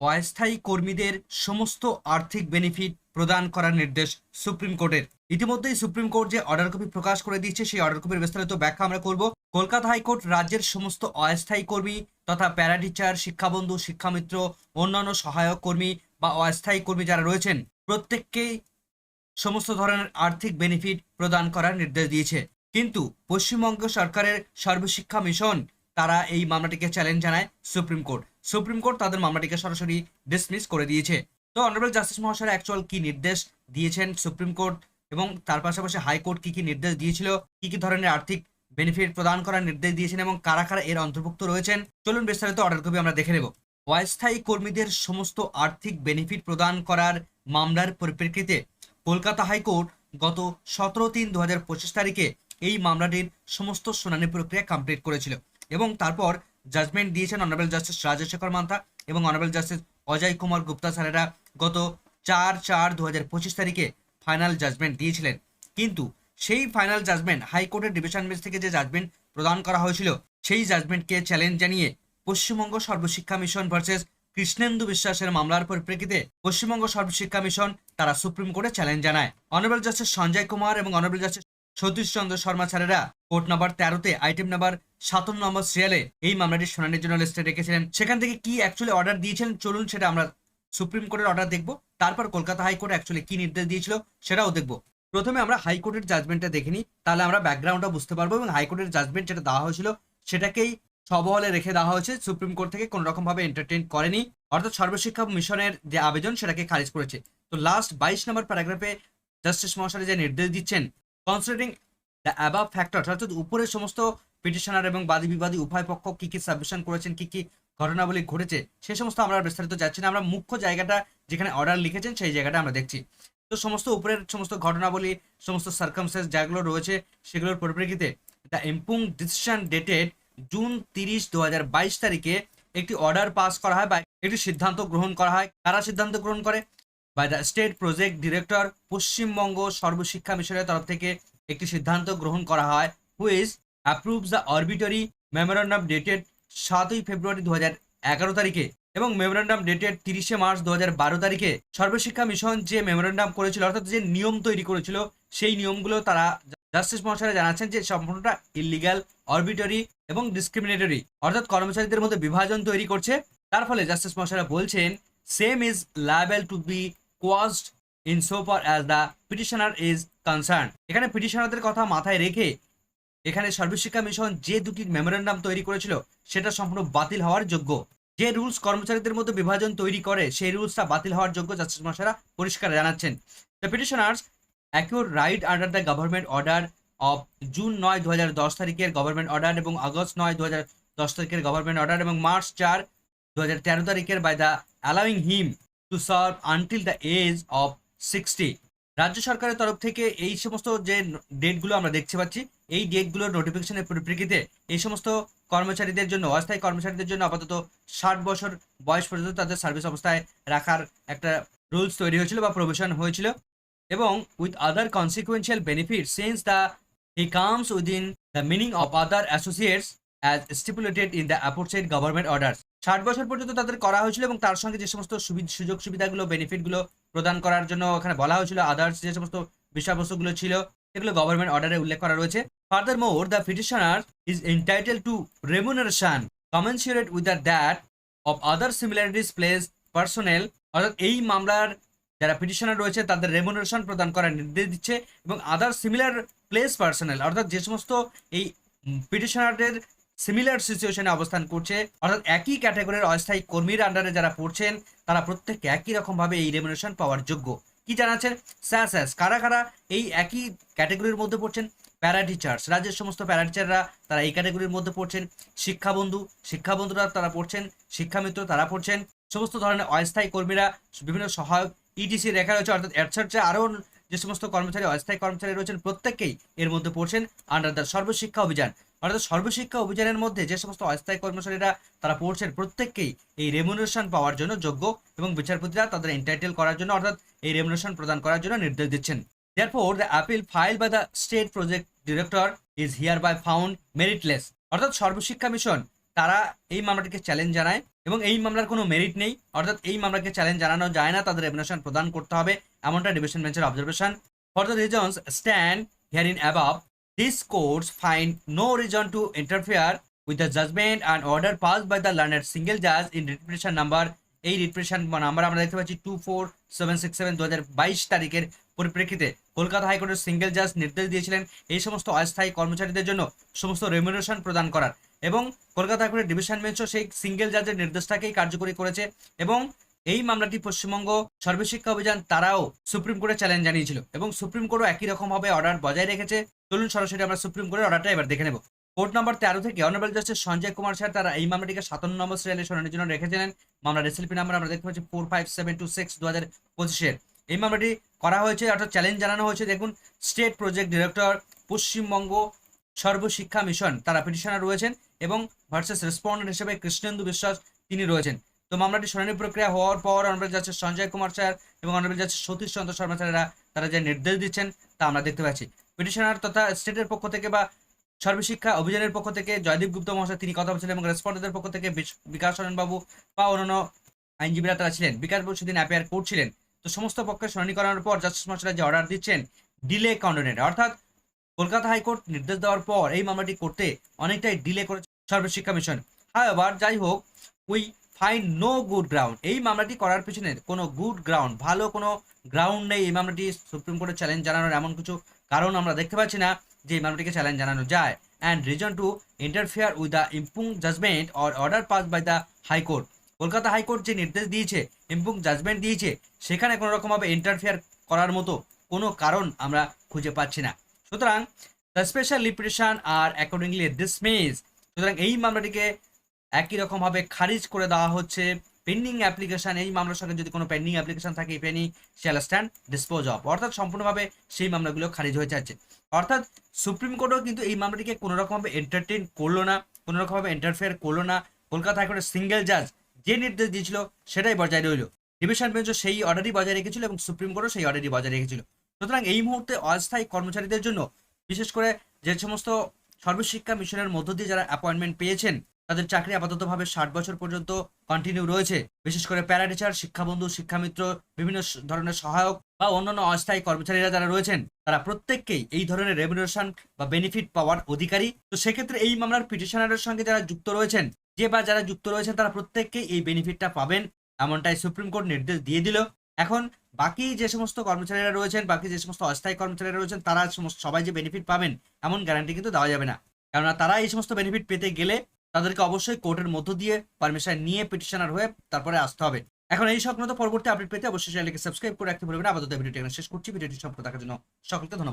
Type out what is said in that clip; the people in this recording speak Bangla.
অস্থায়ী কর্মীদের সমস্ত আর্থিক বেনিফিট প্রদান করার নির্দেশ সুপ্রিম কোর্টের। ইতিমধ্যেই সুপ্রিম কোর্ট যে অর্ডার কপি প্রকাশ করে দিয়েছে, সেই অর্ডার কপির বিস্তারিত ব্যাখ্যা আমরা করব। কলকাতা হাইকোর্ট রাজ্যের সমস্ত অস্থায়ী কর্মী তথা প্যারাটিচার শিক্ষাবন্ধু, শিক্ষামিত্র, অন্যান্য সহায়ক কর্মী বা অস্থায়ী কর্মী যারা রয়েছেন, প্রত্যেককেই সমস্ত ধরনের আর্থিক বেনিফিট প্রদান করার নির্দেশ দিয়েছে। কিন্তু পশ্চিমবঙ্গ সরকারের সর্বশিক্ষা মিশন তারা এই মামলাটিকে চ্যালেঞ্জ জানায় সুপ্রিম কোর্ট। সুপ্রিম কোর্ট তাদের মামলাটিকে সরাসরি ডিসমিস করে দিয়েছে। তো অনারেবল জাস্টিস মহাশয় অ্যাকচুয়াল কি নির্দেশ দিয়েছেন সুপ্রিম কোর্ট এবং তার পাশাপাশি হাইকোর্ট কি কি নির্দেশ দিয়েছিল, কি কি ধরনের আর্থিক বেনিফিট প্রদান করার নির্দেশ দিয়েছেন এবং কারা কারা এর অন্তর্ভুক্ত রয়েছেন, চলুন বিস্তারিত অর্ডার কপি আমরা দেখে নেব। অস্থায়ী কর্মীদের সমস্ত আর্থিক বেনিফিট প্রদান করার মামলার পরিপ্রেক্ষিতে কলকাতা হাইকোর্ট গত সতেরো তিন দু তারিখে এই মামলাটির সমস্ত শুনানি প্রক্রিয়া কমপ্লিট করেছিল এবং তারপর জাজমেন্ট দিয়েছেন অনারেবল জাস্টিস রাজশেখর মান্তা এবং অনারেবল জাস্টিস অজয় কুমার গুপ্তা স্যারেরা গত চার চার দু তারিখে ফাইনাল জাজমেন্ট দিয়েছিলেন। কিন্তু সেই ফাইনাল জাজমেন্ট হাইকোর্টের ডিভিশন বেঞ্চ থেকে যে জাজমেন্ট প্রদান করা হয়েছিল, সেই জাজমেন্টকে চ্যালেঞ্জ জানিয়ে পশ্চিমবঙ্গ সর্বশিক্ষা মিশন ভার্সেস কৃষ্ণেন্দু বিশ্বাসের মামলার পরিপ্রেক্ষিতে পশ্চিমবঙ্গ সর্বশিক্ষা মিশন তারা সুপ্রিম কোর্টে চ্যালেঞ্জ জানায়। অনারেবল জাস্টিস সঞ্জয় কুমার এবং অনারেবল জাস্টিস সতীশ চন্দ্র শর্মা স্যারেরা কোর্ট নাম্বার তেরোতে আইটেম নাম্বার সাতান্ন নম্বর সিরিয়ালে এই মামলাটি শুনানির জন্য লিস্টে রেখেছিলেন। সেখান থেকে কি অ্যাকচুয়ালি অর্ডার দিয়েছেন চলুন সেটা আমরা সুপ্রিম কোর্টের অর্ডার দেখব। তারপর কলকাতা হাইকোর্ট অ্যাকচুয়ালি কি নির্দেশ দিয়েছিল সেটাও দেখব। প্রথমে আমরা হাইকোর্টের জাজমেন্টটা দেখে নিই। তাহলে আমরা ব্যাকগ্রাউন্ডটা বুঝতে পারব এবং হাইকোর্টের জাজমেন্ট যেটা দেওয়া হয়েছিল সেটাকেই সবহলে রেখে দেওয়া হয়েছে। সুপ্রিম কোর্ট থেকে কোনো রকমভাবে এন্টারটেন করেনি। অর্থাৎ সর্বশিক্ষা মিশনের যে আবেদন সেটাকে খারিজ করেছে। তো লাস্ট বাইশ নম্বর প্যারাগ্রাফে জাস্টিস মহাশয় যে নির্দেশ দিচ্ছেন কনসিডারিং দ্য অ্যাবাভ ফ্যাক্টর অর্থাৎ উপরের সমস্ত পিটিশনার এবং বাদী বিবাদী উভয় পক্ষ কি কি সাবমিশন করেছেন, কি কি ঘটনাবলী ঘটেছে, সে সমস্ত আমরা বিস্তারিত যাচ্ছি না। আমরা মুখ্য জায়গাটা যেখানে অর্ডার লিখেছেন, সেই জায়গাটা আমরা দেখছি। তো সমস্ত উপরের সমস্ত ঘটনাবলী, সমস্ত সার্কামস্টেন্স যেগুলো রয়েছে, সেগুলোর পরিপ্রেক্ষিতে the impugned decision dated June তিরিশ দু হাজার বাইশ তারিখে একটি অর্ডার পাস করা হয় বা একটি সিদ্ধান্ত গ্রহণ করা হয়। কারা সিদ্ধান্ত গ্রহণ করে? By the state project director Paschimbanga Sarva Shiksha মিশনের তরফ থেকে একটি সিদ্ধান্ত গ্রহণ করা হয় which approves the arbitrary memorandum dated সাতই ফেব্রুয়ারি দু এগারো তারিখে এবং মেমোরান্ডাম ডেটেড তিরিশে মার্চ দু বারো তারিখে সর্বশিক্ষা মিশন যে মেমোরান্ডাম করেছিল, অর্থাৎ যে নিয়ম তৈরি করেছিল, সেই নিয়মগুলো তারা জাস্টিস মহাশয় জানাচ্ছেন যে সম্পূর্ণটা ইলিগাল অরবিটারি এবং ডিসক্রিমিনেটরি অর্থাৎ কর্মচারীদের মধ্যে বিভাজন তৈরি করছে। তার ফলে জাস্টিস মহাশয়রা বলছেন same is liable to be quashed in so far as the petitioner is concerned এখানে পিটিশনারদের কথা মাথায় রেখে এখানে সর্বশিক্ষা মিশন যে দুটি মেমোরেন্ডাম তৈরি করেছিল, সেটা সম্পূর্ণ বাতিল হওয়ার যোগ্য। যে রুলস কর্মচারীদের মধ্যে বিভাজন তৈরি করে, সেই রুলসটা বাতিল হওয়ার যোগ্য জাস্টিস মহাশয়রা পরিষ্কার জানাচ্ছেন। The petitioners acquire right under the government order of June নয় দু তারিখের গভর্নমেন্ট অর্ডার এবং আগস্ট নয় দু তারিখের গভর্নমেন্ট অর্ডার এবং মার্চ চার দু তারিখের by the allowing him to serve until the age of sixty রাজ্য সরকারের তরফ থেকে এই সমস্ত যে ডেটগুলো আমরা দেখতে পাচ্ছি, এই ডেটগুলোর নোটিফিকেশনের পরিপ্রেক্ষিতে এই সমস্ত কর্মচারীদের জন্য, অস্থায়ী কর্মচারীদের জন্য আপাতত ষাট বছর বয়স পর্যন্ত তাদের সার্ভিস অবস্থায় রাখার একটা রুলস তৈরি হয়েছিল বা প্রভিশন হয়েছিল এবং with other consequential benefit since the he comes within the meaning of other associates as stipulated in the aforesaid government order ষাট বছর পর্যন্ত তাদের করা হয়েছিল এবং তার সঙ্গে যে সমস্ত সুযোগ সুবিধাগুলো বেনিফিটগুলো প্রদান করার জন্য ওখানে বলা হয়েছিল আদার্স যে সমস্ত বিষয়বস্তুগুলো ছিল, সেগুলো গভর্নমেন্ট অর্ডারে উল্লেখ করা রয়েছে। Furthermore the petitioner is entitled to remuneration commensurate with the that of other similarly placed personnel অর্থাৎ এই মামলার যারা পিটিশনার রয়েছে, তাদের রেমুনারেশন প্রদান করার নির্দেশ দিচ্ছে এবং আদার সিমিলার প্লেস পার্সোনেল অর্থাৎ যে সমস্ত এই পিটিশনারদের সিমিলার সিচুয়েশনে অবস্থান করছে। অর্থাৎ একই ক্যাটাগরির অস্থায়ী কর্মীর আন্ডারে যারা পড়ছেন, তারা প্রত্যেককে একই রকম ভাবে এই রেমুনেশন পাওয়ার যোগ্য। কি জানাচ্ছেন? স্যার স্যার, কারা কারা এই একই ক্যাটাগরির মধ্যে পড়ছেন? প্যারা টিচার্স রাজ্যের সমস্ত প্যারা টিচাররা তারা এই ক্যাটাগরির মধ্যে পড়ছেন। শিক্ষাবন্ধু, শিক্ষাবন্ধুরা তারা পড়ছেন, শিক্ষামিত্র তারা পড়ছেন। সমস্ত ধরনের অস্থায়ী কর্মীরা, বিভিন্ন সহায়ক ইটিসি রেখা রয়েছে, অর্থাৎ এটসার্চে আরও যে সমস্ত কর্মচারী, অস্থায়ী কর্মচারী রয়েছেন, প্রত্যেককেই এর মধ্যে পড়ছেন আন্ডার দ্য সর্বশিক্ষা অভিযান। অর্থাৎ সর্বশিক্ষা অভিযানের মধ্যে যে সমস্ত অস্থায়ী কর্মচারীরা তারা পড়ছেন প্রত্যেককেই এই রেমুনেশন পাওয়ার জন্য যোগ্য এবং বিচারপতিরা তাদের এন্টাইটেল করার জন্য অর্থাৎ এই রেমুনেশন প্রদান করার জন্য নির্দেশ দিচ্ছেন। Therefore, the appeal filed by the state project director is hereby found meritless. অর্থাৎ সর্বশিক্ষা মিশন তারা এই মামলাটিকে চ্যালেঞ্জ জানায় এবং এই মামলার কোনো মেরিট নেই। অর্থাৎ এই মামলাকে চ্যালেঞ্জ জানানো যায় না তাদের রেমিনেশন প্রদান করতে হবে এমনটা ডিভিশন বেঞ্চের observation for the reasons stand hereinabove this courts find no reason to interfere with the judgment and order pass by the learned single জাজ ইন রিপিটেশন নাম্বার এই রিপ্রেশন নাম্বার আমরা দেখতে পাচ্ছি two four seven six seven দু হাজার বাইশ তারিখের পরিপ্রেক্ষিতে। কলকাতা হাইকোর্টের সিঙ্গেল জাজ নির্দেশ দিয়েছিলেন এই সমস্ত অস্থায়ী কর্মচারীদের জন্য সমস্ত রেমুনারেশন প্রদান করার। এবং কলকাতা হাইকোর্টের ডিভিশন বেঞ্চও সেই সিঙ্গেল জাজের নির্দেশটাকেই কার্যকরী করেছে এবং এই মামলাটি পশ্চিমবঙ্গ সর্বশিক্ষা অভিযান তারাও সুপ্রিম কোর্টে চ্যালেঞ্জ জানিয়েছিল। এবং সুপ্রিম কোর্টও একই রকমভাবে অর্ডার বজায় রেখেছে। চলুন সরাসরি আমরা সুপ্রিম কোর্টের অর্ডারটা এবার দেখে নেব। কোর্ট নম্বর তেরো থেকে honourable Justice Sanjay Kumar sir তারা এই মামলাটিকে সাতান্ন নম্বর সিরিয়ালে শুনানির জন্য রেখেছিলেন। মামলার রেসিপি নাম্বার আমরা দেখতে পাচ্ছি four five seven two six দু হাজার পঁচিশের এই মামলাটি করা হয়েছে, অর্থাৎ চ্যালেঞ্জ জানানো হয়েছে। দেখুন state project director Paschimbanga Sarva Shiksha mission তারা পিটিশনার রয়েছেন এবং ভার্সেস রেসপন্ডেন্ট হিসেবে কৃষ্ণেন্দু বিশ্বাস তিনি রয়েছেন। তো মামলাটি শুনানি প্রক্রিয়া হওয়ার পর honourable Justice Sanjay Kumar sir এবং অনারেবল জাস্টিস সতীশ চন্দ্র শর্মা স্যারেরা তারা যে নির্দেশ দিচ্ছেন তা আমরা দেখতে পাচ্ছি। পিটিশনার তথা স্টেটের পক্ষ থেকে বা সর্বশিক্ষা অভিযানের পক্ষ থেকে জয়দীপ গুপ্ত মহাশয় তিনি কথা বলছিলেন এবং রেসপন্ডেন্টের পক্ষ থেকে বিকাশ বাবু বা অন্যান্য আইনজীবীরা তারা ছিলেন। বিকাশ বাবু সেদিন অ্যাপিয়ার করছিলেন। তো সমস্ত পক্ষে শুনানি করানোর পর জাস্টিস মহাশয় যে অর্ডার দিচ্ছেন ডিলে কন্ডোনেট অর্থাৎ কলকাতা হাইকোর্ট নির্দেশ দেওয়ার পর এই মামলাটি করতে অনেকটাই ডিলে করেছে সর্বশিক্ষা মিশন হাওয়ার যাই হোক we find no good ground এই মামলাটি করার পিছনে কোনো গুড গ্রাউন্ড ভালো কোনো গ্রাউন্ড নেই এই মামলাটি সুপ্রিম কোর্টে চ্যালেঞ্জ জানানোর এমন কিছু কারণ আমরা দেখতে পাচ্ছি না যে এই মামলাটিকে চ্যালেঞ্জ জানানো যায়। And reason to interfere with the impugned judgment or order pass by the high court Kolkata high court যে নির্দেশ দিয়েছে ইম্পুং জাজমেন্ট দিয়েছে, সেখানে কোনো রকমভাবে ইন্টারফেয়ার করার মতো কোনো কারণ আমরা খুঁজে পাচ্ছি না। সুতরাং the special leave petition are accordingly dismiss সুতরাং এই মামলাটিকে একই রকমভাবে খারিজ করে দেওয়া হচ্ছে। পেন্ডিং অ্যাপ্লিকেশন এই মামলার সঙ্গে যদি কোনো পেন্ডিং অ্যাপ্লিকেশন থাকে এই পেনি শ্যাল স্ট্যান্ড ডিসপোজ অফ অর্থাৎ সম্পূর্ণভাবে সেই মামলাগুলো খারিজ হয়ে যাচ্ছে। অর্থাৎ সুপ্রিম কোর্টও কিন্তু এই মামলাটিকে কোনোরকমভাবে এন্টারটেন করল না কোনো রকমভাবে ইন্টারফেয়ার করল না। কলকাতা হাইকোর্টের সিঙ্গেল জাজ যে নির্দেশ দিয়েছিল, সেটাই বজায় রইল। ডিভিশন বেঞ্চও সেই অর্ডারই বজায় রেখেছিল এবং সুপ্রিম কোর্টও সেই অর্ডারই বজায় রেখেছিল। সুতরাং এই মুহূর্তে অস্থায়ী কর্মচারীদের জন্য, বিশেষ করে যে সমস্ত সর্বশিক্ষা মিশনের মধ্য দিয়ে যারা অ্যাপয়েন্টমেন্ট পেয়েছেন তাদের চাকরি আপাততভাবে ষাট বছর পর্যন্ত কন্টিনিউ রয়েছে। বিশেষ করে প্যারাটিচার শিক্ষাবন্ধু, শিক্ষামিত্র, বিভিন্ন ধরনের সহায়ক বা অন্যান্য অস্থায়ী কর্মচারীরা যারা রয়েছেন, তারা প্রত্যেককেই এই ধরনের রেমিনেশন বা বেনিফিট পাওয়ার অধিকারী। তো সেক্ষেত্রে এই মামলার পিটিশনারের সঙ্গে যারা যুক্ত রয়েছেন, যে বা যারা যুক্ত রয়েছেন, তারা প্রত্যেককেই এই বেনিফিটটা পাবেন এমনটাই সুপ্রিম কোর্ট নির্দেশ দিয়ে দিল। এখন বাকি যে সমস্ত কর্মচারীরা রয়েছেন, বাকি যে সমস্ত অস্থায়ী কর্মচারীরা রয়েছেন, তারা সবাই যে বেনিফিট পাবেন, এমন গ্যারান্টি কিন্তু দেওয়া যাবে না। কেননা তারা এই সমস্ত বেনিফিট পেতে গেলে তাদেরকে অবশ্যই কোর্টের মধ্য দিয়ে পারমিশন নিয়ে পিটিশনার হয়ে তারপরে আসতে হবে। এখন এই সংক্রান্ত পরবর্তী আপডেট পেতে অবশ্যই চ্যানেলকে সাবস্ক্রাইব করে রাখতে পারবেন। আপাতত ভিডিওটি এখানে শেষ করছি। ভিডিওটি সম্পর্কে দেখার জন্য সকলকে ধন্যবাদ।